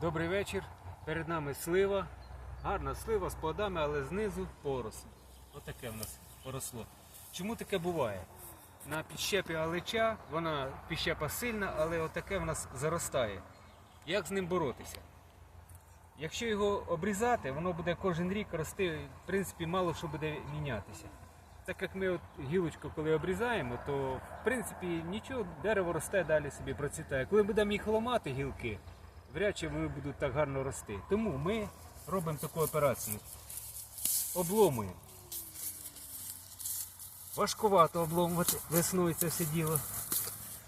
Добрий вечір. Перед нами слива. Гарна слива з плодами, але знизу порос. Отаке в нас поросло. Чому таке буває? На підщепі алеча, вона підщепа сильна, але отаке в нас заростає. Як з ним боротися? Якщо його обрізати, воно буде кожен рік рости, в принципі, мало що буде мінятися. Так як ми от гілочку, коли обрізаємо, то в принципі нічого, дерево росте далі собі процвітає. Коли будемо їх ламати, гілки, вряд чи вони будуть так гарно рости. Тому ми робимо таку операцію. Обломуємо. Важкувато обломувати весною це все діло.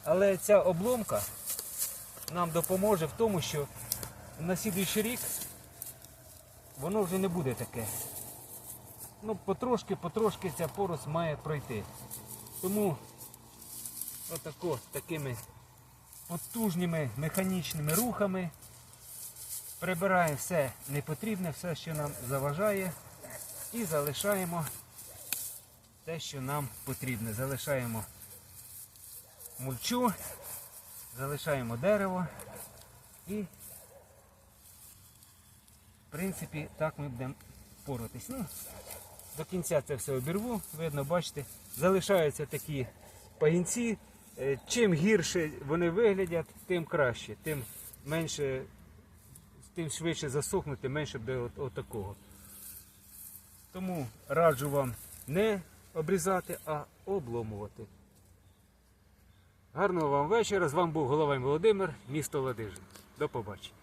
Але ця обломка нам допоможе в тому, що на слідуючий рік воно вже не буде таке. Ну, потрошки, потрошки ця порос має пройти. Тому отако такими потужними механічними рухами прибираємо все непотрібне, все, що нам заважає, і залишаємо те, що нам потрібне. Залишаємо мульчу, залишаємо дерево і в принципі, так ми будемо поротись. Ну, до кінця це все обірву, видно, бачите, залишаються такі пагінці. Е, Чим гірше вони виглядять, тим краще, тим менше, тим швидше засохнути, менше буде от, от такого. Тому раджу вам не обрізати, а обломувати. Гарного вам вечора. З вами був Головань Володимир, місто Ладижин. До побачення.